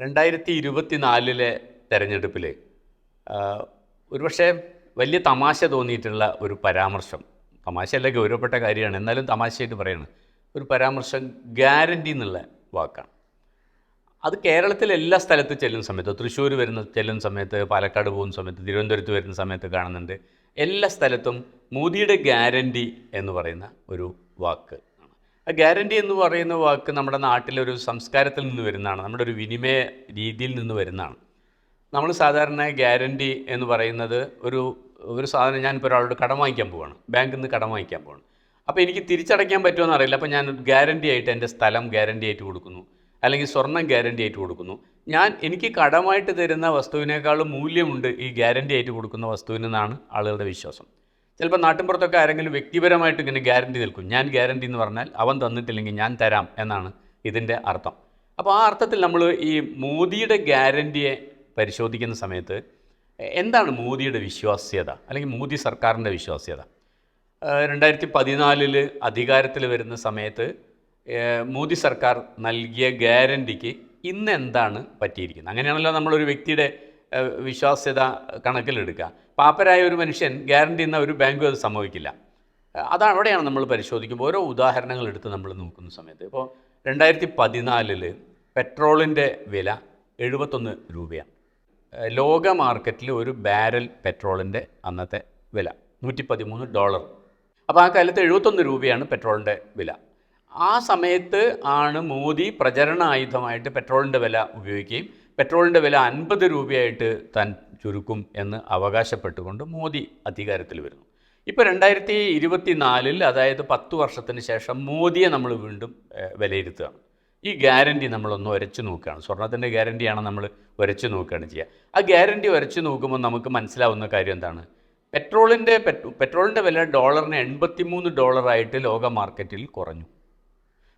രണ്ടായിരത്തി ഇരുപത്തിനാലിലെ തെരഞ്ഞെടുപ്പിൽ ഒരുപക്ഷെ വലിയ തമാശ തോന്നിയിട്ടുള്ള ഒരു പരാമർശം തമാശയല്ല ഗൗരവപ്പെട്ട കാര്യമാണ് എന്നാലും തമാശയായിട്ട് പറയാണ് ഒരു പരാമർശം ഗ്യാരണ്ടി എന്നുള്ള വാക്കാണ്. അത് കേരളത്തിലെ എല്ലാ സ്ഥലത്തും ചെല്ലുന്ന സമയത്ത് തൃശ്ശൂർ വരുന്ന ചെല്ലുന്ന സമയത്ത് പാലക്കാട് പോകുന്ന സമയത്ത് തിരുവനന്തപുരത്ത് വരുന്ന സമയത്ത് കാണുന്നുണ്ട് എല്ലാ സ്ഥലത്തും മോദിയുടെ ഗ്യാരണ്ടി എന്ന് പറയുന്ന ഒരു വാക്ക്. ഗ്യാരണ്ടി എന്ന് പറയുന്ന വാക്ക് നമ്മുടെ നാട്ടിലെ ഒരു സംസ്കാരത്തിൽ നിന്ന് വരുന്നതാണ്. നമ്മുടെ ഒരു വിനിമയ രീതിയിൽ നിന്ന് വരുന്നതാണ്. നമ്മൾ സാധാരണ ഗ്യാരണ്ടി എന്ന് പറയുന്നത് ഒരു ഒരു സാധനം ഞാനിപ്പോൾ ഒരാളോട് കടം വാങ്ങിക്കാൻ പോവാണ്. ബാങ്കിൽ നിന്ന് കടം വാങ്ങിക്കാൻ പോവാണ്. അപ്പോൾ എനിക്ക് തിരിച്ചടയ്ക്കാൻ പറ്റുമോ അറിയില്ല. അപ്പോൾ ഞാൻ ഗ്യാരണ്ടി ആയിട്ട് എന്റെ സ്ഥലം ഗ്യാരണ്ടി ആയിട്ട് കൊടുക്കുന്നു. അല്ലെങ്കിൽ സ്വർണം ഗ്യാരണ്ടി ആയിട്ട് കൊടുക്കുന്നു. ഞാൻ എനിക്ക് കടമായിട്ട് തരുന്ന വസ്തുവിനേക്കാളും മൂല്യമുണ്ട് ഈ ഗ്യാരണ്ടി ആയിട്ട് കൊടുക്കുന്ന വസ്തുവിനെന്നാണ് ആളുകളുടെ വിശ്വാസം. ചിലപ്പോൾ നാട്ടിൻപുറത്തൊക്കെ ആരെങ്കിലും വ്യക്തിപരമായിട്ട് ഇങ്ങനെ ഗ്യാരണ്ടി നിൽക്കും. ഞാൻ ഗ്യാരണ്ടി എന്ന് പറഞ്ഞാൽ അവൻ തന്നിട്ടില്ലെങ്കിൽ ഞാൻ തരാം എന്നാണ് ഇതിന്റെ അർത്ഥം. അപ്പോൾ ആ അർത്ഥത്തിൽ നമ്മൾ ഈ മോദിയുടെ ഗ്യാരണ്ടിയെ പരിശോധിക്കുന്ന സമയത്ത് എന്താണ് മോദിയുടെ വിശ്വാസ്യത? അല്ലെങ്കിൽ മോദി സർക്കാരിന്റെ വിശ്വാസ്യത? രണ്ടായിരത്തി പതിനാലിൽ അധികാരത്തിൽ വരുന്ന സമയത്ത് മോദി സർക്കാർ നൽകിയ ഗ്യാരണ്ടിക്ക് ഇന്ന് എന്താണ് പറ്റിയിരിക്കുന്നത്? അങ്ങനെയാണല്ലോ നമ്മളൊരു വ്യക്തിയുടെ വിശ്വാസ്യത കണക്കിലെടുക്കുക. പാപ്പരായ ഒരു മനുഷ്യൻ ഗ്യാരണ്ടി എന്ന ഒരു ബാങ്കും അത് സംഭവിക്കില്ല. അതാണ് അവിടെയാണ് നമ്മൾ പരിശോധിക്കുമ്പോൾ ഓരോ ഉദാഹരണങ്ങൾ എടുത്ത് നമ്മൾ നോക്കുന്ന സമയത്ത്. ഇപ്പോൾ രണ്ടായിരത്തി പതിനാലിൽ പെട്രോളിന്റെ വില എഴുപത്തൊന്ന് രൂപയാണ്. ലോക മാർക്കറ്റിൽ ഒരു ബാരൽ പെട്രോളിന്റെ അന്നത്തെ വില നൂറ്റി പതിമൂന്ന് ഡോളർ അപ്പോൾ ആ കാലത്ത് എഴുപത്തൊന്ന് രൂപയാണ് പെട്രോളിന്റെ വില. ആ സമയത്ത് ആണ് മോദി പ്രചരണ ആയുധമായിട്ട് പെട്രോളിന്റെ വില ഉപയോഗിക്കുകയും പെട്രോളിന്റെ വില അൻപത് രൂപയായിട്ട് താൻ ചുരുക്കും എന്ന് അവകാശപ്പെട്ടുകൊണ്ട് മോദി അധികാരത്തിൽ വരുന്നു. ഇപ്പോൾ രണ്ടായിരത്തി ഇരുപത്തി നാലിൽ അതായത് പത്ത് വർഷത്തിന് ശേഷം മോദിയെ നമ്മൾ വീണ്ടും വിലയിരുത്തുകയാണ്. ഈ ഗ്യാരണ്ടി നമ്മളൊന്ന് ഉരച്ചു നോക്കുകയാണ്. സ്വർണത്തിന്റെ ഗ്യാരണ്ടിയാണ് നമ്മൾ ഉരച്ചു നോക്കുകയാണ് ചെയ്യുക. ആ ഗ്യാരണ്ടി ഉരച്ചു നോക്കുമ്പോൾ നമുക്ക് മനസ്സിലാവുന്ന കാര്യം എന്താണ്? പെട്രോളിന്റെ പെട്രോളിന്റെ വില ഡോളറിന് എൺപത്തിമൂന്ന് ഡോളറായിട്ട് ലോക മാർക്കറ്റിൽ കുറഞ്ഞു.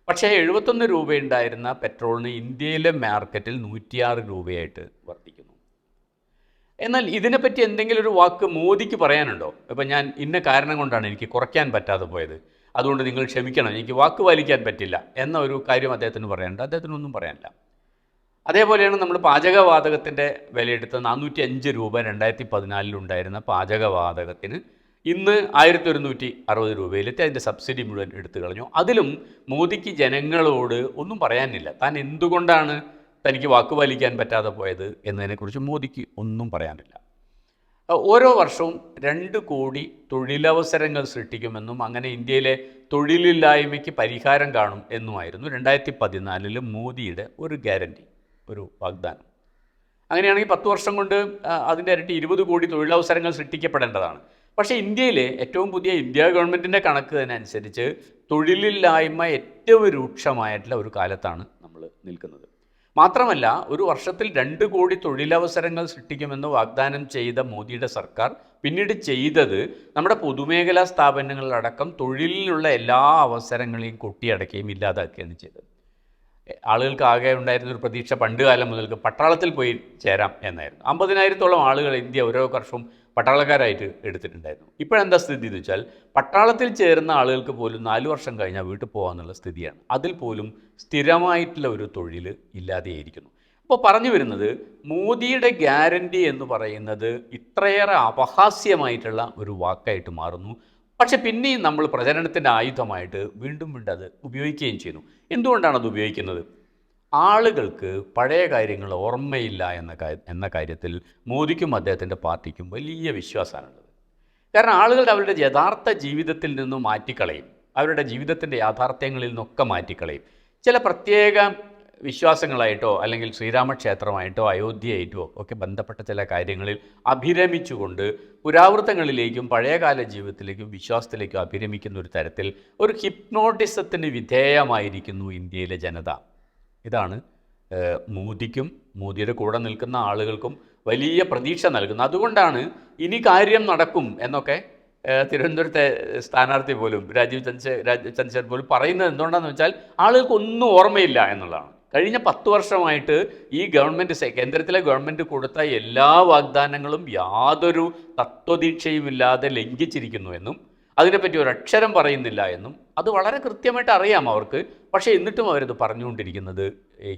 പക്ഷേ എഴുപത്തൊന്ന് രൂപയുണ്ടായിരുന്ന പെട്രോളിന് ഇന്ത്യയിലെ മാർക്കറ്റിൽ നൂറ്റിയാറ് രൂപയായിട്ട് വർദ്ധിക്കുന്നു എന്നാൽ ഇതിനെപ്പറ്റി എന്തെങ്കിലും ഒരു വാക്ക് മോദിക്ക് പറയാനുണ്ടോ? ഇപ്പം ഞാൻ ഇന്ന കാരണം കൊണ്ടാണ് എനിക്ക് കുറയ്ക്കാൻ പറ്റാതെ പോയത്. അതുകൊണ്ട് നിങ്ങൾ ക്ഷമിക്കണം എനിക്ക് വാക്ക് പാലിക്കാൻ പറ്റില്ല എന്ന ഒരു കാര്യം അദ്ദേഹത്തിന് പറയാനുണ്ട്. അദ്ദേഹത്തിനൊന്നും പറയാനില്ല. അതേപോലെയാണ് നമ്മൾ പാചകവാതകത്തിന്റെ വിലയെടുത്ത നാനൂറ്റി അഞ്ച് രൂപ രണ്ടായിരത്തി പതിനാലിലുണ്ടായിരുന്ന പാചകവാതകത്തിന് ഇന്ന് ആയിരത്തി ഒരുന്നൂറ്റി അറുപത് രൂപയിലെത്തി അതിന്റെ സബ്സിഡി മുഴുവൻ എടുത്തു കളഞ്ഞു. അതിലും മോദിക്ക് ജനങ്ങളോട് ഒന്നും പറയാനില്ല. താൻ എന്തുകൊണ്ടാണ് തനിക്ക് വാക്ക് പാലിക്കാൻ പറ്റാതെ പോയത് എന്നതിനെക്കുറിച്ച് മോദിക്ക് ഒന്നും പറയാനില്ല. ഓരോ വർഷവും രണ്ട് കോടി തൊഴിലവസരങ്ങൾ സൃഷ്ടിക്കുമെന്നും അങ്ങനെ ഇന്ത്യയിലെ തൊഴിലില്ലായ്മയ്ക്ക് പരിഹാരം കാണും എന്നുമായിരുന്നു രണ്ടായിരത്തി പതിനാലിൽ മോദിയുടെ ഒരു ഗ്യാരണ്ടി ഒരു വാഗ്ദാനം. അങ്ങനെയാണെങ്കിൽ പത്ത് വർഷം കൊണ്ട് അതിന്റെ ഇരട്ടി ഇരുപത് കോടി തൊഴിലവസരങ്ങൾ സൃഷ്ടിക്കപ്പെടേണ്ടതാണ്. പക്ഷേ ഇന്ത്യയിൽ ഏറ്റവും പുതിയ ഇന്ത്യ ഗവൺമെന്റിന്റെ കണക്ക് തന്നെ അനുസരിച്ച് തൊഴിലില്ലായ്മ ഏറ്റവും രൂക്ഷമായിട്ടുള്ള ഒരു കാലത്താണ് നമ്മൾ നിൽക്കുന്നത്. മാത്രമല്ല ഒരു വർഷത്തിൽ രണ്ട് കോടി തൊഴിലവസരങ്ങൾ സൃഷ്ടിക്കുമെന്ന് വാഗ്ദാനം ചെയ്ത മോദിയുടെ സർക്കാർ പിന്നീട് ചെയ്തത് നമ്മുടെ പൊതുമേഖലാ സ്ഥാപനങ്ങളിലടക്കം തൊഴിലിനുള്ള എല്ലാ അവസരങ്ങളെയും കൊട്ടിയടക്കുകയും ഇല്ലാതാക്കുകയാണ് ചെയ്തത്. ആളുകൾക്ക് ആകെ ഉണ്ടായിരുന്ന ഒരു പ്രതീക്ഷ പണ്ട് കാലം മുതൽക്ക് പട്ടാളത്തിൽ പോയി ചേരാം എന്നായിരുന്നു. അമ്പതിനായിരത്തോളം ആളുകൾ ഇന്ത്യ ഓരോ വർഷവും പട്ടാളക്കാരായിട്ട് എടുത്തിട്ടുണ്ടായിരുന്നു. ഇപ്പോഴെന്താ സ്ഥിതി എന്ന് വെച്ചാൽ പട്ടാളത്തിൽ ചേരുന്ന ആളുകൾക്ക് പോലും നാല് വർഷം കഴിഞ്ഞാൽ വീട്ടിൽ പോകാമെന്നുള്ള സ്ഥിതിയാണ്. അതിൽ പോലും സ്ഥിരമായിട്ടുള്ള ഒരു തൊഴിൽ ഇല്ലാതെയായിരിക്കുന്നു. അപ്പോൾ പറഞ്ഞു വരുന്നത് മോദിയുടെ ഗ്യാരണ്ടി എന്ന് പറയുന്നത് ഇത്രയേറെ അപഹാസ്യമായിട്ടുള്ള ഒരു വാക്കായിട്ട് മാറുന്നു. പക്ഷെ പിന്നെയും നമ്മൾ പ്രചരണത്തിന്റെ ആയുധമായിട്ട് വീണ്ടും വീണ്ടും അത് ഉപയോഗിക്കുകയും ചെയ്യുന്നു. എന്തുകൊണ്ടാണ് അത് ഉപയോഗിക്കുന്നത്? ആളുകൾക്ക് പഴയ കാര്യങ്ങൾ ഓർമ്മയില്ല എന്ന എന്ന കാര്യത്തിൽ മോദിക്കും അദ്ദേഹത്തിന്റെ പാർട്ടിക്കും വലിയ വിശ്വാസമാണുള്ളത്. കാരണം ആളുകളുടെ അവരുടെ യഥാർത്ഥ ജീവിതത്തിൽ നിന്നും മാറ്റിക്കളയും. അവരുടെ ജീവിതത്തിന്റെ യാഥാർത്ഥ്യങ്ങളിൽ നിന്നൊക്കെ മാറ്റിക്കളയും. ചില പ്രത്യേക വിശ്വാസങ്ങളായിട്ടോ അല്ലെങ്കിൽ ശ്രീരാമക്ഷേത്രമായിട്ടോ അയോധ്യയായിട്ടോ ഒക്കെ ബന്ധപ്പെട്ട ചില കാര്യങ്ങളിൽ അഭിരമിച്ചുകൊണ്ട് പുരാവൃത്തങ്ങളിലേക്കും പഴയകാല ജീവിതത്തിലേക്കും വിശ്വാസത്തിലേക്കും അഭിരമിക്കുന്ന ഒരു തരത്തിൽ ഒരു ഹിപ്നോട്ടിസത്തിന് വിധേയമായിരിക്കുന്നു ഇന്ത്യയിലെ ജനത. ഇതാണ് മോദിക്കും മോദിയുടെ കൂടെ നിൽക്കുന്ന ആളുകൾക്കും വലിയ പ്രതീക്ഷ നൽകുന്നത്. അതുകൊണ്ടാണ് ഇനി കാര്യം നടക്കും എന്നൊക്കെ തിരുവനന്തപുരത്തെ സ്ഥാനാർത്ഥി പോലും രാജീവ് ചന്ദ്ര ചന്ദ്രശേഖർ പോലും പറയുന്നത് എന്തുകൊണ്ടാണെന്ന് വെച്ചാൽ ആളുകൾക്ക് ഒന്നും ഓർമ്മയില്ല എന്നുള്ളതാണ്. കഴിഞ്ഞ പത്ത് വർഷമായിട്ട് ഈ ഗവൺമെന്റ് കേന്ദ്രത്തിലെ ഗവൺമെന്റ് കൊടുത്ത എല്ലാ വാഗ്ദാനങ്ങളും യാതൊരു തത്വദീക്ഷയുമില്ലാതെ ലംഘിച്ചിരിക്കുന്നുവെന്നും അതിനെപ്പറ്റി ഒരു അക്ഷരം പറയുന്നില്ല എന്നും അത് വളരെ കൃത്യമായിട്ട് അറിയാം അവർക്ക്. പക്ഷേ എന്നിട്ടും അവരത് പറഞ്ഞുകൊണ്ടിരിക്കുന്നത്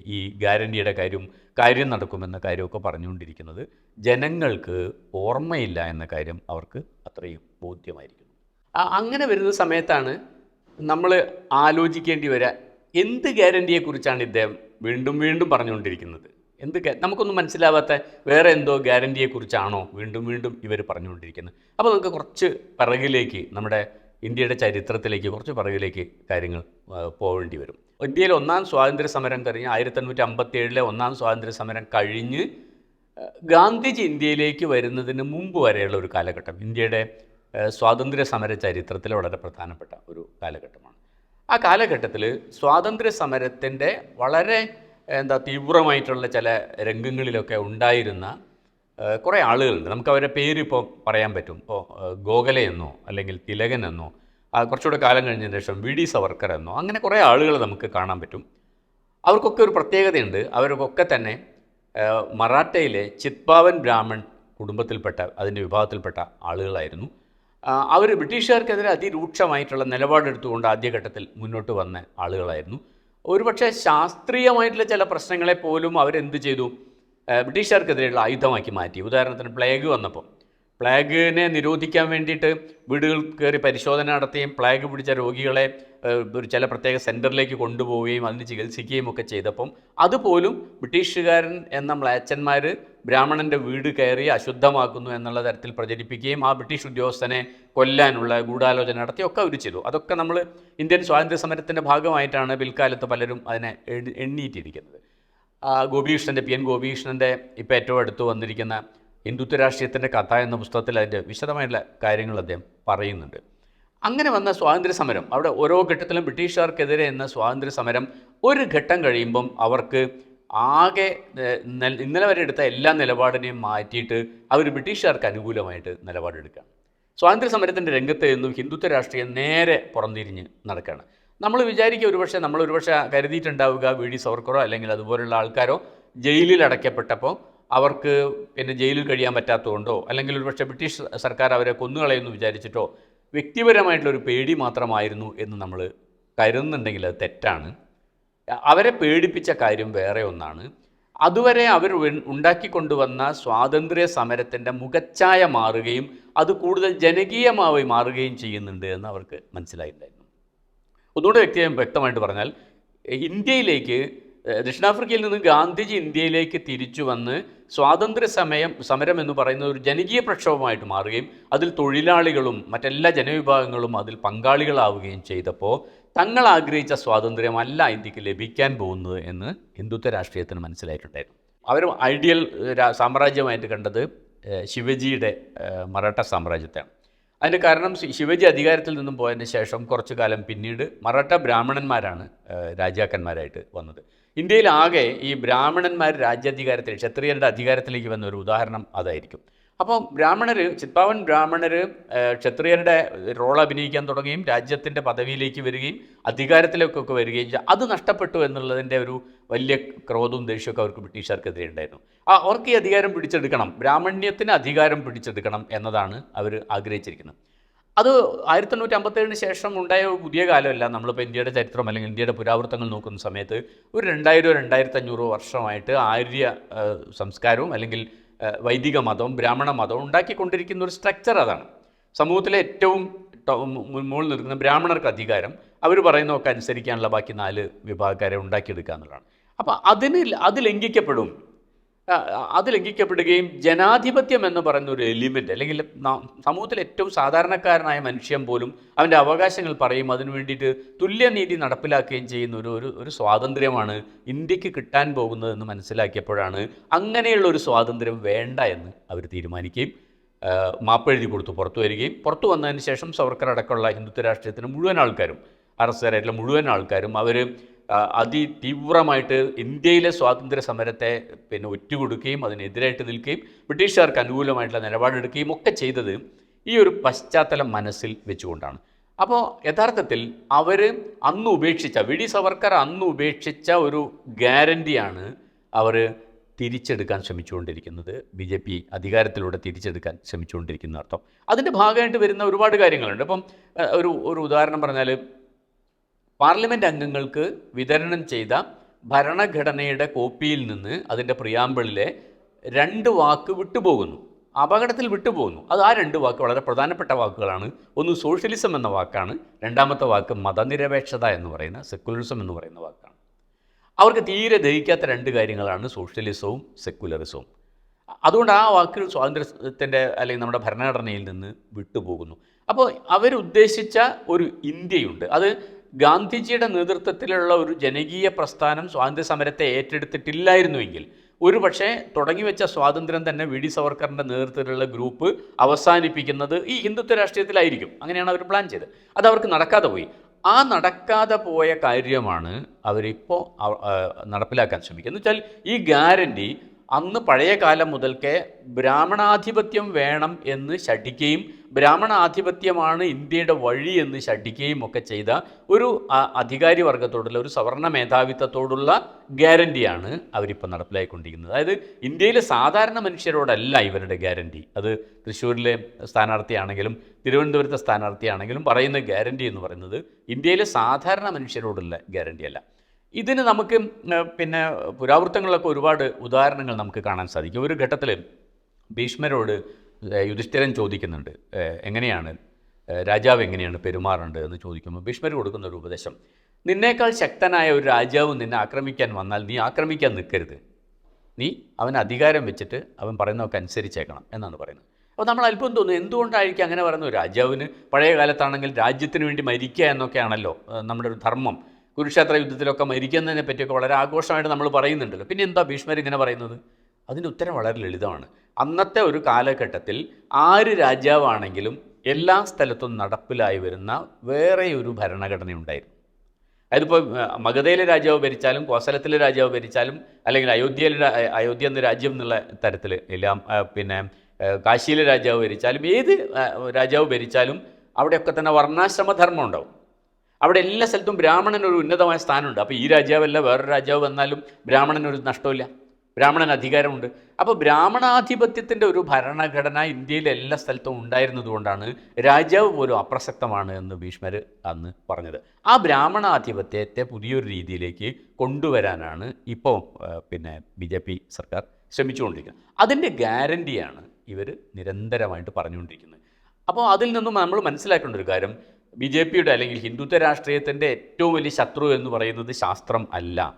ഈ- ഗ്യാരണ്ടിയുടെ കാര്യം കാര്യം നടക്കുമെന്ന കാര്യമൊക്കെ പറഞ്ഞുകൊണ്ടിരിക്കുന്നത് ജനങ്ങൾക്ക് ഓർമ്മയില്ല എന്ന കാര്യം അവർക്ക് അത്രയും ബോധ്യമായിരിക്കുന്നു. അങ്ങനെ വരുന്ന സമയത്താണ് നമ്മൾ ആലോചിക്കേണ്ടി വരിക എന്ത് ഗ്യാരണ്ടിയെക്കുറിച്ചാണ് ഇദ്ദേഹം വീണ്ടും വീണ്ടും പറഞ്ഞുകൊണ്ടിരിക്കുന്നത്? എന്ത് നമുക്കൊന്നും മനസ്സിലാവാത്ത വേറെ എന്തോ ഗ്യാരണ്ടിയെക്കുറിച്ചാണോ വീണ്ടും വീണ്ടും ഇവർ പറഞ്ഞുകൊണ്ടിരിക്കുന്നത്. അപ്പോൾ നമുക്ക് കുറച്ച് പിറകിലേക്ക് നമ്മുടെ ഇന്ത്യയുടെ ചരിത്രത്തിലേക്ക് കുറച്ച് പിറകിലേക്ക് കാര്യങ്ങൾ പോകേണ്ടി വരും. ഇന്ത്യയിൽ ഒന്നാം സ്വാതന്ത്ര്യ സമരം കഴിഞ്ഞ് ആയിരത്തി എണ്ണൂറ്റി അമ്പത്തി ഏഴിലെ ഒന്നാം സ്വാതന്ത്ര്യ സമരം കഴിഞ്ഞ് ഗാന്ധിജി ഇന്ത്യയിലേക്ക് വരുന്നതിന് മുമ്പ് വരെയുള്ള ഒരു കാലഘട്ടം. ഇന്ത്യയുടെ സ്വാതന്ത്ര്യ സമര ചരിത്രത്തിൽ വളരെ പ്രധാനപ്പെട്ട ഒരു കാലഘട്ടമാണ്. ആ കാലഘട്ടത്തിൽ സ്വാതന്ത്ര്യ സമരത്തിന്റെ വളരെ എന്താ തീവ്രമായിട്ടുള്ള ചില രംഗങ്ങളിലൊക്കെ ഉണ്ടായിരുന്ന കുറേ ആളുകളുണ്ട്. നമുക്ക് അവരുടെ പേര് ഇപ്പോൾ പറയാൻ പറ്റും. ഇപ്പോൾ ഗോഖലെ എന്നോ അല്ലെങ്കിൽ തിലകൻ എന്നോ കുറച്ചുകൂടെ കാലം കഴിഞ്ഞതിന് ശേഷം വി ഡി സവർക്കർ എന്നോ അങ്ങനെ കുറേ ആളുകൾ നമുക്ക് കാണാൻ പറ്റും. അവർക്കൊക്കെ ഒരു പ്രത്യേകതയുണ്ട്. അവർക്കൊക്കെ തന്നെ മറാഠയിലെ ചിത്പാവൻ ബ്രാഹ്മൺ കുടുംബത്തിൽപ്പെട്ട അതിന്റെ വിഭാഗത്തിൽപ്പെട്ട ആളുകളായിരുന്നു. അവർ ബ്രിട്ടീഷുകാർക്കെതിരെ അതിരൂക്ഷമായിട്ടുള്ള നിലപാടെടുത്തുകൊണ്ട് ആദ്യഘട്ടത്തിൽ മുന്നോട്ട് വന്ന ആളുകളായിരുന്നു. ഒരുപക്ഷെ ശാസ്ത്രീയമായിട്ടുള്ള ചില പ്രശ്നങ്ങളെ പോലും അവരെന്ത് ചെയ്തു? ബ്രിട്ടീഷുകാർക്കെതിരെയുള്ള ആയുധമാക്കി മാറ്റി. ഉദാഹരണത്തിന് പ്ലേഗ് വന്നപ്പോൾ. പ്ലേഗിനെ നിരോധിക്കാൻ വേണ്ടിയിട്ട് വീടുകൾ കയറി പരിശോധന നടത്തുകയും പ്ലേഗ് പിടിച്ച രോഗികളെ ഒരു ചില പ്രത്യേക സെന്ററിലേക്ക് കൊണ്ടുപോവുകയും അതിന് ചികിത്സിക്കുകയും ഒക്കെ ചെയ്തപ്പം അതുപോലും ബ്രിട്ടീഷുകാരൻ എന്ന മ്ലാച്ചന്മാർ ബ്രാഹ്മണന്റെ വീട് കയറി അശുദ്ധമാക്കുന്നു എന്നുള്ള തരത്തിൽ പ്രചരിപ്പിക്കുകയും ആ ബ്രിട്ടീഷ് ഉദ്യോഗസ്ഥനെ കൊല്ലാനുള്ള ഗൂഢാലോചന നടത്തിയൊക്കെ അവർ ചെയ്തു. അതൊക്കെ നമ്മൾ ഇന്ത്യൻ സ്വാതന്ത്ര്യ സമരത്തിന്റെ ഭാഗമായിട്ടാണ് പിൽക്കാലത്ത് പലരും അതിനെ എണ്ണീറ്റിരിക്കുന്നത്. ഗോപികൃഷ്ണന്റെ പി എൻ ഗോപികൃഷ്ണന്റെ ഇപ്പോൾ ഏറ്റവും അടുത്ത് വന്നിരിക്കുന്ന ഹിന്ദുത്വ രാഷ്ട്രീയത്തിന്റെ കഥ എന്ന പുസ്തകത്തിൽ അതിന്റെ വിശദമായിട്ടുള്ള കാര്യങ്ങൾ അദ്ദേഹം പറയുന്നുണ്ട്. അങ്ങനെ വന്ന സ്വാതന്ത്ര്യ സമരം അവിടെ ഓരോ ഘട്ടത്തിലും ബ്രിട്ടീഷുകാർക്കെതിരെ എന്ന സ്വാതന്ത്ര്യ സമരം ഒരു ഘട്ടം കഴിയുമ്പം അവർക്ക് ആകെ ഇന്നലെ വരെ എടുത്ത എല്ലാ നിലപാടിനെയും മാറ്റിയിട്ട് അവർ ബ്രിട്ടീഷുകാർക്ക് അനുകൂലമായിട്ട് നിലപാടെടുക്കുകയാണ് സ്വാതന്ത്ര്യ സമരത്തിന്റെ രംഗത്ത് നിന്നും ഹിന്ദുത്വ രാഷ്ട്രീയം നേരെ പുറംതിരിഞ്ഞ് നടക്കുകയാണ്. നമ്മൾ വിചാരിക്കുക ഒരുപക്ഷെ നമ്മൾ ഒരുപക്ഷെ കരുതിയിട്ടുണ്ടാവുക വി ഡി സവർക്കറോ അല്ലെങ്കിൽ അതുപോലുള്ള ആൾക്കാരോ ജയിലിൽ അടയ്ക്കപ്പെട്ടപ്പോൾ അവർക്ക് പിന്നെ ജയിലിൽ കഴിയാൻ പറ്റാത്തതുകൊണ്ടോ അല്ലെങ്കിൽ ഒരുപക്ഷെ ബ്രിട്ടീഷ് സർക്കാർ അവരെ കൊന്നുകളയെന്ന് വിചാരിച്ചിട്ടോ വ്യക്തിപരമായിട്ടുള്ള ഒരു പേടി മാത്രമായിരുന്നു എന്ന് നമ്മൾ കരുതുന്നുണ്ടെങ്കിൽ അത് തെറ്റാണ്. അവരെ പേടിപ്പിച്ച കാര്യം വേറെ ഒന്നാണ്. അതുവരെ അവർ ഉണ്ടാക്കിക്കൊണ്ടുവന്ന സ്വാതന്ത്ര്യ സമരത്തിന്റെ മുഖച്ഛായ മാറുകയും അത് കൂടുതൽ ജനകീയമായി മാറുകയും ചെയ്യുന്നുണ്ട് എന്ന് അവർക്ക് മനസ്സിലായിട്ടുണ്ടായിരുന്നു. ഒന്നുകൂടെ വ്യക്തി വ്യക്തമായിട്ട് പറഞ്ഞാൽ ഇന്ത്യയിലേക്ക് ദക്ഷിണാഫ്രിക്കയിൽ നിന്ന് ഗാന്ധിജി ഇന്ത്യയിലേക്ക് തിരിച്ചു വന്ന് സ്വാതന്ത്ര്യ സമയം സമരം എന്ന് പറയുന്ന ഒരു ജനകീയ പ്രക്ഷോഭമായിട്ട് മാറുകയും അതിൽ തൊഴിലാളികളും മറ്റെല്ലാ ജനവിഭാഗങ്ങളും അതിൽ പങ്കാളികളാവുകയും ചെയ്തപ്പോൾ തങ്ങൾ ആഗ്രഹിച്ച സ്വാതന്ത്ര്യമല്ല ഇന്ത്യയ്ക്ക് ലഭിക്കാൻ പോകുന്നത് എന്ന് ഹിന്ദുത്വ രാഷ്ട്രീയത്തിന് മനസ്സിലായിട്ടുണ്ടായിരുന്നു. അവർ ഐഡിയൽ സാമ്രാജ്യമായിട്ട് കണ്ടത് ശിവജിയുടെ മറാഠ സാമ്രാജ്യത്തെയാണ്. അതിന് കാരണം ശിവജി അധികാരത്തിൽ നിന്നും പോയതിന് ശേഷം കുറച്ചു കാലം പിന്നീട് മറാഠ ബ്രാഹ്മണന്മാരാണ് രാജാക്കന്മാരായിട്ട് വന്നത്. ഇന്ത്യയിൽ ആകെ ഈ ബ്രാഹ്മണന്മാർ രാജ്യാധികാരത്തിൽ ക്ഷത്രിയരുടെ അധികാരത്തിലേക്ക് വന്ന ഒരു ഉദാഹരണം അതായിരിക്കും. അപ്പോൾ ബ്രാഹ്മണർ ചിത്പാവൻ ബ്രാഹ്മണർ ക്ഷത്രിയരുടെ റോൾ അഭിനയിക്കാൻ തുടങ്ങുകയും രാജ്യത്തിന്റെ പദവിയിലേക്ക് വരികയും അധികാരത്തിലേക്കൊക്കെ വരികയും ചെയ്തു. അത് നഷ്ടപ്പെട്ടു എന്നുള്ളതിന്റെ ഒരു വലിയ ക്രോധവും ദേഷ്യമൊക്കെ അവർക്ക് ബ്രിട്ടീഷുകാർക്കെതിരെ ഉണ്ടായിരുന്നു. ആ അവർക്ക് ഈ അധികാരം പിടിച്ചെടുക്കണം. ബ്രാഹ്മണ്യത്തിന് അധികാരം പിടിച്ചെടുക്കണം എന്നതാണ് അവർ ആഗ്രഹിച്ചിരിക്കുന്നത്. അത് ആയിരത്തി തൊണ്ണൂറ്റി അമ്പത്തേഴിന് ശേഷം ഉണ്ടായ ഒരു പുതിയ കാലമല്ല. നമ്മളിപ്പോൾ ഇന്ത്യയുടെ ചരിത്രം അല്ലെങ്കിൽ ഇന്ത്യയുടെ പുരാവൃത്തങ്ങൾ നോക്കുന്ന സമയത്ത് ഒരു രണ്ടായിരോ രണ്ടായിരത്തി അഞ്ഞൂറോ വർഷമായിട്ട് ആര്യ സംസ്കാരവും അല്ലെങ്കിൽ വൈദിക മതവും ബ്രാഹ്മണ മതവും ഉണ്ടാക്കിക്കൊണ്ടിരിക്കുന്ന ഒരു സ്ട്രക്ചർ അതാണ്. സമൂഹത്തിലെ ഏറ്റവും മുകളിൽ നിൽക്കുന്ന ബ്രാഹ്മണർക്ക് അധികാരം അവർ പറയുന്നതൊക്കെ അനുസരിക്കാനുള്ള ബാക്കി നാല് വിഭാഗക്കാരെ ഉണ്ടാക്കിയെടുക്കുക എന്നുള്ളതാണ്. അപ്പോൾ അതിന് അത് ലംഘിക്കപ്പെടും. അത് ലംഘിക്കപ്പെടുകയും ജനാധിപത്യം എന്ന് പറയുന്ന ഒരു എലിമെന്റ് അല്ലെങ്കിൽ സമൂഹത്തിൽ ഏറ്റവും സാധാരണക്കാരനായ മനുഷ്യൻ പോലും അവന്റെ അവകാശങ്ങൾ പറയും അതിനു വേണ്ടിയിട്ട് തുല്യനീതി നടപ്പിലാക്കുകയും ചെയ്യുന്ന ഒരു ഒരു ഒരു സ്വാതന്ത്ര്യമാണ് ഇന്ത്യയ്ക്ക് കിട്ടാൻ പോകുന്നതെന്ന് മനസ്സിലാക്കിയപ്പോഴാണ് അങ്ങനെയുള്ള ഒരു സ്വാതന്ത്ര്യം വേണ്ട എന്ന് അവർ തീരുമാനിക്കുകയും മാപ്പെഴുതി കൊടുത്തു പുറത്തു വരികയും പുറത്തു വന്നതിന് ശേഷം സവർക്കർ അടക്കമുള്ള ഹിന്ദുത്വ രാഷ്ട്രീയത്തിന് മുഴുവൻ ആൾക്കാരും അറസ്റ്റുകാരായിട്ടുള്ള മുഴുവൻ ആൾക്കാരും അവർ അതിതീവ്രമായിട്ട് ഇന്ത്യയിലെ സ്വാതന്ത്ര്യ സമരത്തെ പിന്നെ ഒറ്റുകൊടുക്കുകയും അതിനെതിരായിട്ട് നിൽക്കുകയും ബ്രിട്ടീഷുകാർക്ക് അനുകൂലമായിട്ടുള്ള നിലപാടെടുക്കുകയും ഒക്കെ ചെയ്തത് ഈ ഒരു പശ്ചാത്തലം മനസ്സിൽ വെച്ചുകൊണ്ടാണ്. അപ്പോൾ യഥാർത്ഥത്തിൽ അവർ അന്ന് ഉപേക്ഷിച്ച വി ഡി സവർക്കർ അന്ന് ഉപേക്ഷിച്ച ഒരു ഗ്യാരന്റിയാണ് അവർ തിരിച്ചെടുക്കാൻ ശ്രമിച്ചുകൊണ്ടിരിക്കുന്നത്. ബി ജെ പി അധികാരത്തിലൂടെ തിരിച്ചെടുക്കാൻ ശ്രമിച്ചുകൊണ്ടിരിക്കുന്ന അർത്ഥം അതിന്റെ ഭാഗമായിട്ട് വരുന്ന ഒരുപാട് കാര്യങ്ങളുണ്ട്. ഇപ്പം ഒരു ഒരു ഉദാഹരണം പറഞ്ഞാൽ പാർലമെന്റ് അംഗങ്ങൾക്ക് വിതരണം ചെയ്ത ഭരണഘടനയുടെ കോപ്പിയിൽ നിന്ന് അതിന്റെ പ്രിയാമ്പിളിലെ രണ്ട് വാക്ക് വിട്ടുപോകുന്നു. അപകടത്തിൽ വിട്ടുപോകുന്നു. അത് ആ രണ്ട് വാക്ക് വളരെ പ്രധാനപ്പെട്ട വാക്കുകളാണ്. ഒന്ന് സോഷ്യലിസം എന്ന വാക്കാണ്. രണ്ടാമത്തെ വാക്ക് മതനിരപേക്ഷത എന്ന് പറയുന്ന സെക്കുലറിസം എന്ന് പറയുന്ന വാക്കാണ്. അവർക്ക് തീരെ ദഹിക്കാത്ത രണ്ട് കാര്യങ്ങളാണ് സോഷ്യലിസവും സെക്കുലറിസവും അതുകൊണ്ട് ആ വാക്ക് സ്വാതന്ത്ര്യത്തിന്റെ അല്ലെങ്കിൽ നമ്മുടെ ഭരണഘടനയിൽ നിന്ന് വിട്ടുപോകുന്നു. അപ്പോൾ അവരുദ്ദേശിച്ച ഒരു ഇന്ത്യയുണ്ട്. അത് ഗാന്ധിജിയുടെ നേതൃത്വത്തിലുള്ള ഒരു ജനകീയ പ്രസ്ഥാനം സ്വാതന്ത്ര്യ സമരത്തെ ഏറ്റെടുത്തിട്ടില്ലായിരുന്നുവെങ്കിൽ ഒരു പക്ഷേ തുടങ്ങിവെച്ച സ്വാതന്ത്ര്യം തന്നെ വി ഡി സവർക്കറിന്റെ നേതൃത്വത്തിലുള്ള ഗ്രൂപ്പ് അവസാനിപ്പിക്കുന്നത് ഈ ഹിന്ദുത്വ രാഷ്ട്രീയത്തിലായിരിക്കും. അങ്ങനെയാണ് അവർ പ്ലാൻ ചെയ്തത്. അത് അവർക്ക് നടക്കാതെ പോയി. ആ നടക്കാതെ പോയ കാര്യമാണ് അവരിപ്പോൾ നടപ്പിലാക്കാൻ ശ്രമിക്കുന്നത്. എന്ന് വെച്ചാൽ ഈ ഗ്യാരണ്ടി അന്ന് പഴയ കാലം മുതൽക്കേ ബ്രാഹ്മണാധിപത്യം വേണം എന്ന് ശഠിക്കുകയും ബ്രാഹ്മണാധിപത്യമാണ് ഇന്ത്യയുടെ വഴി എന്ന് ശഠിക്കുകയും ഒക്കെ ചെയ്ത ഒരു അധികാരി വർഗത്തോടുള്ള ഒരു സവർണ മേധാവിത്വത്തോടുള്ള ഗ്യാരണ്ടിയാണ് അവരിപ്പോൾ നടപ്പിലായിക്കൊണ്ടിരിക്കുന്നത്. അതായത് ഇന്ത്യയിലെ സാധാരണ മനുഷ്യരോടല്ല ഇവരുടെ ഗ്യാരണ്ടി. അത് തൃശ്ശൂരിലെ സ്ഥാനാർത്ഥിയാണെങ്കിലും തിരുവനന്തപുരത്തെ സ്ഥാനാർത്ഥിയാണെങ്കിലും പറയുന്ന ഗ്യാരണ്ടി എന്ന് പറയുന്നത് ഇന്ത്യയിലെ സാധാരണ മനുഷ്യരോടുള്ള ഗ്യാരണ്ടിയല്ല. ഇതിന് നമുക്ക് പിന്നെ പുരാവൃത്തങ്ങളിലൊക്കെ ഒരുപാട് ഉദാഹരണങ്ങൾ നമുക്ക് കാണാൻ സാധിക്കും. ഒരു ഘട്ടത്തിൽ ഭീഷ്മരോട് യുധിഷ്ഠിരൻ ചോദിക്കുന്നുണ്ട് എങ്ങനെയാണ് രാജാവ് എങ്ങനെയാണ് പെരുമാറേണ്ടത് എന്ന് ചോദിക്കുമ്പോൾ ഭീഷ്മർ കൊടുക്കുന്ന ഒരു ഉപദേശം നിന്നേക്കാൾ ശക്തനായ ഒരു രാജാവ് നിന്നെ ആക്രമിക്കാൻ വന്നാൽ നീ ആക്രമിക്കാൻ നിൽക്കരുത്. നീ അവൻ അധികാരം വെച്ചിട്ട് അവൻ പറയുന്നതൊക്കെ അനുസരിച്ചേക്കണം എന്നാണ് പറയുന്നത്. അപ്പോൾ നമ്മൾ അല്പം തോന്നുന്നു എന്തുകൊണ്ടായിരിക്കും അങ്ങനെ പറയുന്നത്? രാജാവിന് പഴയ കാലത്താണെങ്കിൽ രാജ്യത്തിന് വേണ്ടി മരിക്കുക എന്നൊക്കെയാണല്ലോ നമ്മുടെ ഒരു ധർമ്മം. കുരുക്ഷേത്ര യുദ്ധത്തിലൊക്കെ മരിക്കുന്നതിനെ പറ്റിയൊക്കെ വളരെ ആഘോഷമായിട്ട് നമ്മൾ പറയുന്നുണ്ടല്ലോ. പിന്നെ എന്താ ഭീഷ്മർ ഇങ്ങനെ പറയുന്നത്? അതിന്റെ ഉത്തരം വളരെ ലളിതമാണ്. അന്നത്തെ ഒരു കാലഘട്ടത്തിൽ ആര് രാജാവാണെങ്കിലും എല്ലാ സ്ഥലത്തും നടപ്പിലായി വരുന്ന വേറെ ഒരു ഭരണഘടന ഉണ്ടായിരുന്നു അതിപ്പോൾ മഗധയിലെ രാജാവ് ഭരിച്ചാലും കോസലത്തിലെ രാജാവ് ഭരിച്ചാലും അല്ലെങ്കിൽ അയോധ്യയിലെ അയോധ്യ എന്ന രാജ്യം എന്നുള്ള തരത്തിൽ എല്ലാം പിന്നെ കാശിയിലെ രാജാവ് ഭരിച്ചാലും ഏത് രാജാവ് ഭരിച്ചാലും അവിടെയൊക്കെ തന്നെ വർണാശ്രമധർമ്മം ഉണ്ടാവും. അവിടെ എല്ലാ സ്ഥലത്തും ബ്രാഹ്മണനൊരു ഉന്നതമായ സ്ഥാനമുണ്ട്. അപ്പോൾ ഈ രാജാവല്ല വേറൊരു രാജാവ് വന്നാലും ബ്രാഹ്മണനൊരു നഷ്ടമില്ല ബ്രാഹ്മണൻ അധികാരമുണ്ട്. അപ്പോൾ ബ്രാഹ്മണാധിപത്യത്തിന്റെ ഒരു ഭരണഘടന ഇന്ത്യയിലെ എല്ലാ സ്ഥലത്തും ഉണ്ടായിരുന്നതുകൊണ്ടാണ് രാജാവ് പോലും അപ്രസക്തമാണ് എന്ന് ഭീഷ്മർ അന്ന് പറഞ്ഞത്. ആ ബ്രാഹ്മണാധിപത്യത്തെ പുതിയൊരു രീതിയിലേക്ക് കൊണ്ടുവരാനാണ് ഇപ്പോൾ പിന്നെ ബി ജെ പി സർക്കാർ ശ്രമിച്ചുകൊണ്ടിരിക്കുന്നത്. അതിന്റെ ഗ്യാരണ്ടിയാണ് ഇവർ നിരന്തരമായിട്ട് പറഞ്ഞുകൊണ്ടിരിക്കുന്നത്. അപ്പോൾ അതിൽ നിന്നും നമ്മൾ മനസ്സിലാക്കേണ്ട ഒരു കാര്യം ബി ജെ പിയുടെ അല്ലെങ്കിൽ ഹിന്ദുത്വ രാഷ്ട്രീയത്തിന്റെ ഏറ്റവും വലിയ ശത്രു എന്ന് പറയുന്നത് ശാസ്ത്രം അല്ല.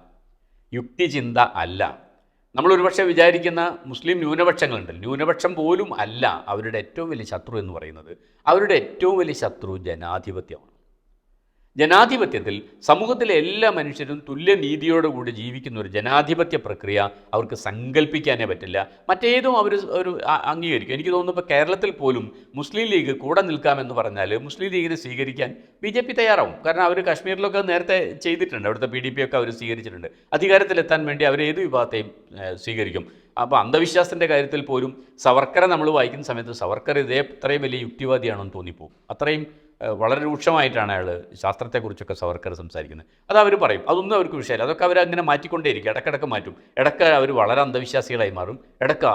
യുക്തിചിന്ത അല്ല. നമ്മൾ ഒരുപക്ഷെ വിചാരിക്കുന്ന മുസ്ലിം ന്യൂനപക്ഷങ്ങളുണ്ട്. ന്യൂനപക്ഷം പോലും അല്ല അവരുടെ ഏറ്റവും വലിയ ശത്രു എന്ന് പറയുന്നത്. അവരുടെ ഏറ്റവും വലിയ ശത്രു ജനാധിപത്യമാണ്. ജനാധിപത്യത്തിൽ സമൂഹത്തിലെ എല്ലാ മനുഷ്യരും തുല്യനീതിയോടുകൂടി ജീവിക്കുന്ന ഒരു ജനാധിപത്യ പ്രക്രിയ അവർക്ക് സങ്കല്പിക്കാനേ പറ്റില്ല. മറ്റേതും അവർ ഒരു അംഗീകരിക്കും. എനിക്ക് തോന്നുന്നു ഇപ്പോൾ കേരളത്തിൽ പോലും മുസ്ലിം ലീഗ് കൂടെ നിൽക്കാമെന്ന് പറഞ്ഞാൽ മുസ്ലിം ലീഗിനെ സ്വീകരിക്കാൻ ബി ജെ പി തയ്യാറാവും. കാരണം അവർ കാശ്മീരിലൊക്കെ നേരത്തെ ചെയ്തിട്ടുണ്ട്. അവിടുത്തെ പി ഡി പി ഒക്കെ അവർ സ്വീകരിച്ചിട്ടുണ്ട്. അധികാരത്തിലെത്താൻ വേണ്ടി അവർ ഏത് വിഭാഗത്തെയും സ്വീകരിക്കും. അപ്പോൾ അന്ധവിശ്വാസത്തിന്റെ കാര്യത്തിൽ പോലും സവർക്കറെ നമ്മൾ വായിക്കുന്ന സമയത്ത് സവർക്കർ ഇതേ ഇത്രയും വലിയ യുക്തിവാദിയാണെന്ന് തോന്നിപ്പോവും. അത്രയും വളരെ രൂക്ഷമായിട്ടാണ് അയാൾ ശാസ്ത്രത്തെക്കുറിച്ചൊക്കെ സവർക്കർ സംസാരിക്കുന്നത്. അത് അവർ പറയും. അതൊന്നും അവർക്ക് വിഷയമില്ല. അതൊക്കെ അവർ അങ്ങനെ മാറ്റിക്കൊണ്ടേയിരിക്കും. ഇടക്കിടക്ക് മാറ്റും. ഇടയ്ക്ക് അവർ വളരെ അന്ധവിശ്വാസികളായി മാറും. ഇടയ്ക്ക്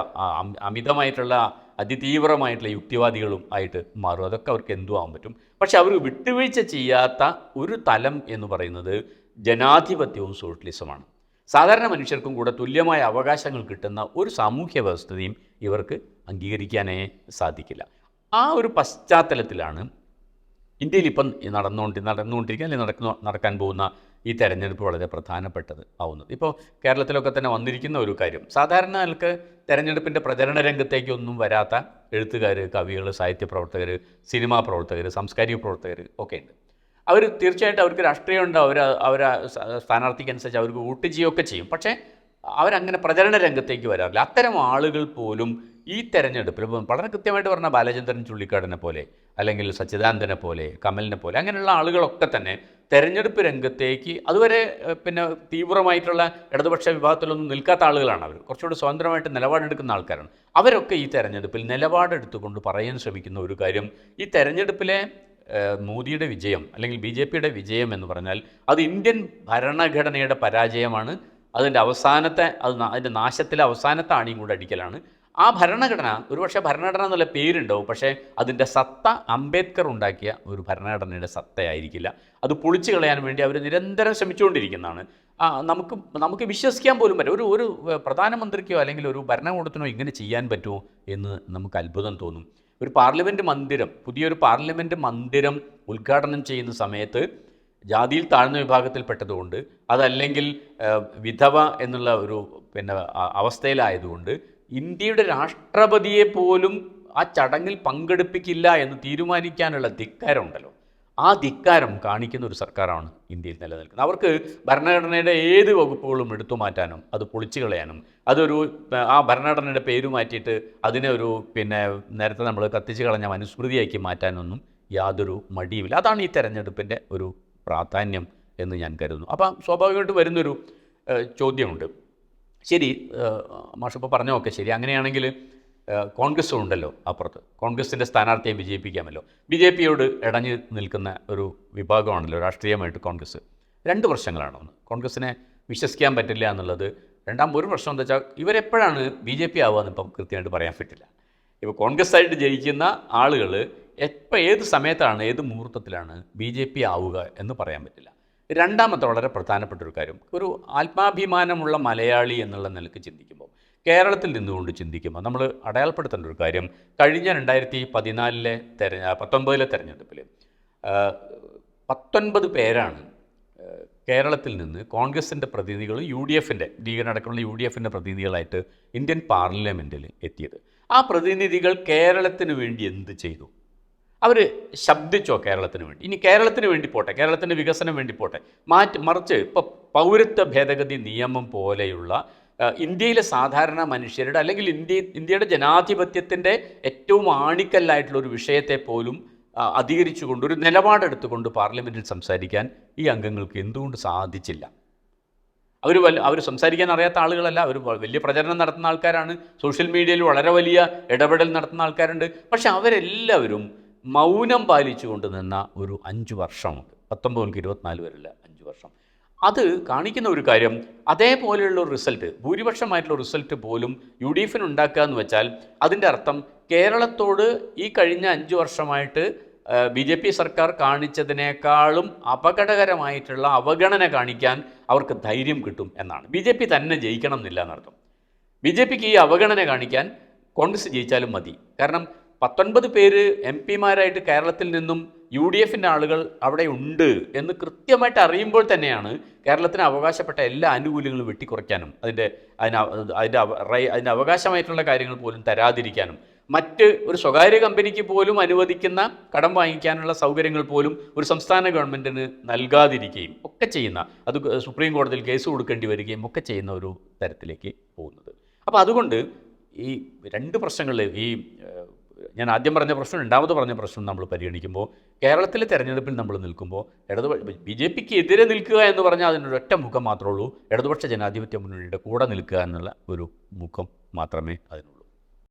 അമിതമായിട്ടുള്ള അതിതീവ്രമായിട്ടുള്ള യുക്തിവാദികളും ആയിട്ട് മാറും. അതൊക്കെ അവർക്ക് എന്തു ആവാൻ പറ്റും. പക്ഷെ അവർ വിട്ടുവീഴ്ച ചെയ്യാത്ത ഒരു തലം എന്ന് പറയുന്നത് ജനാധിപത്യവും സോഷ്യലിസമാണ്. സാധാരണ മനുഷ്യർക്കും കൂടെ തുല്യമായ അവകാശങ്ങൾ കിട്ടുന്ന ഒരു സാമൂഹ്യ വ്യവസ്ഥയും ഇവർക്ക് അംഗീകരിക്കാനേ സാധിക്കില്ല. ആ ഒരു പശ്ചാത്തലത്തിലാണ് ഇന്ത്യയിൽ ഇപ്പം നടന്നുകൊണ്ട് നടന്നുകൊണ്ടിരിക്കുക അല്ലെങ്കിൽ നടക്കുന്ന നടക്കാൻ പോകുന്ന ഈ തെരഞ്ഞെടുപ്പ് വളരെ പ്രധാനപ്പെട്ടത് ആവുന്നത്. ഇപ്പോൾ കേരളത്തിലൊക്കെ തന്നെ വന്നിരിക്കുന്ന ഒരു കാര്യം. സാധാരണ ആൾക്ക് തെരഞ്ഞെടുപ്പിന്റെ പ്രചരണ രംഗത്തേക്കൊന്നും വരാത്ത എഴുത്തുകാർ കവികൾ സാഹിത്യ പ്രവർത്തകർ സിനിമാ പ്രവർത്തകർ സാംസ്കാരിക പ്രവർത്തകർ ഒക്കെ ഉണ്ട്. അവർ തീർച്ചയായിട്ടും അവർക്ക് രാഷ്ട്രീയമുണ്ട് അവർ അവർ സ്ഥാനാർത്ഥിക്കനുസരിച്ച് അവർക്ക് വോട്ട് ചെയ്യുകയൊക്കെ ചെയ്യും. പക്ഷേ അവരങ്ങനെ പ്രചരണ രംഗത്തേക്ക് വരാറില്ല. അത്തരം ആളുകൾ പോലും ഈ തെരഞ്ഞെടുപ്പിൽ വളരെ കൃത്യമായിട്ട് പറഞ്ഞ ബാലചന്ദ്രൻ ചുള്ളിക്കാടിനെ പോലെ അല്ലെങ്കിൽ സച്ചിദാനന്ദനെ പോലെ കമലിനെ പോലെ അങ്ങനെയുള്ള ആളുകളൊക്കെ തന്നെ തെരഞ്ഞെടുപ്പ് രംഗത്തേക്ക് അതുവരെ പിന്നെ തീവ്രമായിട്ടുള്ള ഇടതുപക്ഷ വിഭാഗത്തിലൊന്നും നിൽക്കാത്ത ആളുകളാണ് അവർ. കുറച്ചുകൂടി സ്വതന്ത്രമായിട്ട് നിലപാടെടുക്കുന്ന ആൾക്കാരാണ്. അവരൊക്കെ ഈ തെരഞ്ഞെടുപ്പിൽ നിലപാടെടുത്തുകൊണ്ട് പറയാൻ ശ്രമിക്കുന്ന ഒരു കാര്യം ഈ തെരഞ്ഞെടുപ്പിലെ മോദിയുടെ വിജയം അല്ലെങ്കിൽ ബി ജെ പിയുടെ വിജയം എന്ന് പറഞ്ഞാൽ അത് ഇന്ത്യൻ ഭരണഘടനയുടെ പരാജയമാണ്. അതിന്റെ അവസാനത്തെ അത് അതിന്റെ നാശത്തിലെ അവസാനത്തെ ആണിയും കൂടെ അടിക്കലാണ്. ആ ഭരണഘടന ഒരുപക്ഷെ ഭരണഘടന എന്നുള്ള പേരുണ്ടാവും. പക്ഷേ അതിന്റെ സത്ത അംബേദ്കർ ഉണ്ടാക്കിയ ഒരു ഭരണഘടനയുടെ സത്തയായിരിക്കില്ല. അത് പൊളിച്ചു കളയാൻ വേണ്ടി അവർ നിരന്തരം ശ്രമിച്ചുകൊണ്ടിരിക്കുന്നതാണ്. നമുക്ക് നമുക്ക് വിശ്വസിക്കാൻ പോലും പറ്റും ഒരു ഒരു പ്രധാനമന്ത്രിക്കോ അല്ലെങ്കിൽ ഒരു ഭരണകൂടത്തിനോ ഇങ്ങനെ ചെയ്യാൻ പറ്റുമോ എന്ന് നമുക്ക് അത്ഭുതം തോന്നും. ഒരു പാർലമെന്റ് മന്ദിരം പുതിയൊരു പാർലമെന്റ് മന്ദിരം ഉദ്ഘാടനം ചെയ്യുന്ന സമയത്ത് ജാതിയിൽ താഴ്ന്ന വിഭാഗത്തിൽപ്പെട്ടതുകൊണ്ട് അതല്ലെങ്കിൽ വിധവ എന്നുള്ള ഒരു പിന്നെ അവസ്ഥയിലായതുകൊണ്ട് ഇന്ത്യയുടെ രാഷ്ട്രപതിയെ പോലും ആ ചടങ്ങിൽ പങ്കെടുപ്പിക്കില്ല എന്ന് തീരുമാനിക്കാനുള്ള ധിക്കാരമുണ്ടല്ലോ. ആ ധിക്കാരം കാണിക്കുന്ന ഒരു സർക്കാരാണ് ഇന്ത്യയിൽ നിലനിൽക്കുന്നത്. അവർക്ക് ഭരണഘടനയുടെ ഏത് വകുപ്പുകളും എടുത്തു മാറ്റാനും അത് പൊളിച്ചു കളയാനും അതൊരു ആ ഭരണഘടനയുടെ പേര് മാറ്റിയിട്ട് അതിനെ ഒരു പിന്നെ നേരത്തെ നമ്മൾ കത്തിച്ചു കളഞ്ഞ മനുസ്മൃതിയാക്കി മാറ്റാനൊന്നും യാതൊരു മടിയുമില്ല. അതാണ് ഈ തെരഞ്ഞെടുപ്പിന്റെ ഒരു പ്രാധാന്യം എന്ന് ഞാൻ കരുതുന്നു. അപ്പം സ്വാഭാവികമായിട്ട് വരുന്നൊരു ചോദ്യമുണ്ട്. ശരി മാഷിപ്പോൾ പറഞ്ഞൊക്കെ ശരി. അങ്ങനെയാണെങ്കിൽ കോൺഗ്രസ് ഉണ്ടല്ലോ അപ്പുറത്ത്. കോൺഗ്രസിന്റെ സ്ഥാനാർത്ഥിയെ വിജയിപ്പിക്കാമല്ലോ. ബി ജെ പിയോട് ഇടഞ്ഞു നിൽക്കുന്ന ഒരു വിഭാഗമാണല്ലോ രാഷ്ട്രീയമായിട്ട് കോൺഗ്രസ്. രണ്ട് പ്രശ്നങ്ങളാണ് ഒന്ന്. കോൺഗ്രസിനെ വിശ്വസിക്കാൻ പറ്റില്ല എന്നുള്ളത്. രണ്ടാം ഒരു പ്രശ്നം എന്താ വെച്ചാൽ ഇവരെപ്പോഴാണ് ബി ജെ പി ആവുക ഇപ്പം കൃത്യമായിട്ട് പറയാൻ പറ്റില്ല. ഇപ്പോൾ കോൺഗ്രസ് ആയിട്ട് ജയിക്കുന്ന ആളുകൾ എപ്പോൾ ഏത് സമയത്താണ് ഏത് മുഹൂർത്തത്തിലാണ് ബി ജെ പി ആവുക എന്ന് പറയാൻ പറ്റില്ല. രണ്ടാമത്തെ വളരെ പ്രധാനപ്പെട്ട ഒരു കാര്യം. ഒരു ആത്മാഭിമാനമുള്ള മലയാളി എന്നുള്ള നിലയ്ക്ക് ചിന്തിക്കുമ്പോൾ കേരളത്തിൽ നിന്നുകൊണ്ട് ചിന്തിക്കുമ്പോൾ നമ്മൾ അടയാളപ്പെടുത്തേണ്ട ഒരു കാര്യം കഴിഞ്ഞ രണ്ടായിരത്തി പതിനാലിലെ തെര പത്തൊൻപതിലെ തെരഞ്ഞെടുപ്പിൽ പത്തൊൻപത് പേരാണ് കേരളത്തിൽ നിന്ന് കോൺഗ്രസിന്റെ പ്രതിനിധികളും യു ഡി എഫിന്റെ ലീഗിനടക്കമുള്ള യു ഡി എഫിന്റെ പ്രതിനിധികളായിട്ട് ഇന്ത്യൻ പാർലമെന്റിൽ എത്തിയത്. ആ പ്രതിനിധികൾ കേരളത്തിന് വേണ്ടി എന്ത് ചെയ്തു? അവർ ശബ്ദിച്ചോ കേരളത്തിന് വേണ്ടി. ഇനി കേരളത്തിന് വേണ്ടി പോട്ടെ കേരളത്തിന്റെ വികസനം വേണ്ടി പോട്ടെ. മാറ്റി മറിച്ച് ഇപ്പോൾ പൗരത്വ ഭേദഗതി നിയമം പോലെയുള്ള ഇന്ത്യയിലെ സാധാരണ മനുഷ്യരുടെ അല്ലെങ്കിൽ ഇന്ത്യ ഇന്ത്യയുടെ ജനാധിപത്യത്തിന്റെ ഏറ്റവും ആണിക്കല്ലായിട്ടുള്ള ഒരു വിഷയത്തെ പോലും അധികരിച്ചുകൊണ്ട് ഒരു നിലപാടെടുത്തുകൊണ്ട് പാർലമെന്റിൽ സംസാരിക്കാൻ ഈ അംഗങ്ങൾക്ക് എന്തുകൊണ്ട് സാധിച്ചില്ല? അവർ വല്ല അവർ സംസാരിക്കാൻ അറിയാത്ത ആളുകളല്ല. അവർ വലിയ പ്രചരണം നടത്തുന്ന ആൾക്കാരാണ്. സോഷ്യൽ മീഡിയയിൽ വളരെ വലിയ ഇടപെടൽ നടത്തുന്ന ആൾക്കാരുണ്ട്. പക്ഷെ അവരെല്ലാവരും മൗനം പാലിച്ചുകൊണ്ട് നിന്ന ഒരു അഞ്ച് വർഷമുണ്ട്. പത്തൊമ്പത് മുതൽ ഇരുപത്തിനാല് വരെയുള്ള അഞ്ച് വർഷം. അത് കാണിക്കുന്ന ഒരു കാര്യം അതേപോലെയുള്ള ഒരു റിസൾട്ട് ഭൂരിപക്ഷമായിട്ടുള്ള റിസൾട്ട് പോലും യു ഡി എഫിന് ഉണ്ടാക്കുക എന്ന് വെച്ചാൽ അതിന്റെ അർത്ഥം കേരളത്തോട് ഈ കഴിഞ്ഞ അഞ്ച് വർഷമായിട്ട് ബി ജെ പി സർക്കാർ കാണിച്ചതിനേക്കാളും അപകടകരമായിട്ടുള്ള അവഗണന കാണിക്കാൻ അവർക്ക് ധൈര്യം കിട്ടും എന്നാണ്. ബി ജെ പി തന്നെ ജയിക്കണം എന്നില്ല എന്നർത്ഥം. ബി ജെ പിക്ക് ഈ അവഗണന കാണിക്കാൻ കോൺഗ്രസ് ജയിച്ചാലും മതി. കാരണം പത്തൊൻപത് പേര് എം പിമാരായിട്ട് കേരളത്തിൽ നിന്നും യു ഡി എഫിന്റെ ആളുകൾ അവിടെ ഉണ്ട് എന്ന് കൃത്യമായിട്ട് അറിയുമ്പോൾ തന്നെയാണ് കേരളത്തിന് അവകാശപ്പെട്ട എല്ലാ ആനുകൂല്യങ്ങളും വെട്ടിക്കുറയ്ക്കാനും അതിന്റെ അതിന് അതിന്റെ അതിന്റെ അവകാശമായിട്ടുള്ള കാര്യങ്ങൾ പോലും തരാതിരിക്കാനും. മറ്റ് ഒരു സ്വകാര്യ കമ്പനിക്ക് പോലും അനുവദിക്കുന്ന കടം വാങ്ങിക്കാനുള്ള സൗകര്യങ്ങൾ പോലും ഒരു സംസ്ഥാന ഗവൺമെന്റിന് നൽകാതിരിക്കുകയും ഒക്കെ ചെയ്യുന്ന അത് സുപ്രീം കോടതിയിൽ കേസ് കൊടുക്കേണ്ടി വരികയും ഒക്കെ ചെയ്യുന്ന ഒരു തരത്തിലേക്ക് പോകുന്നത്. അപ്പോൾ അതുകൊണ്ട് ഈ രണ്ട് പ്രശ്നങ്ങളിൽ ഈ ഞാൻ ആദ്യം പറഞ്ഞ പ്രശ്നം രണ്ടാമത് പറഞ്ഞ പ്രശ്നം നമ്മൾ പരിഗണിക്കുമ്പോൾ കേരളത്തിലെ തെരഞ്ഞെടുപ്പിൽ നമ്മൾ നിൽക്കുമ്പോൾ ഇടതുപക്ഷ ബി ജെ പിക്ക് എതിരെ നിൽക്കുക എന്ന് പറഞ്ഞാൽ അതിനൊരു ഒറ്റ മുഖം മാത്രമേ ഉള്ളൂ. ഇടതുപക്ഷ ജനാധിപത്യ മുന്നണിയുടെ കൂടെ നിൽക്കുക എന്നുള്ള ഒരു മുഖം മാത്രമേ അതിനുള്ളൂ.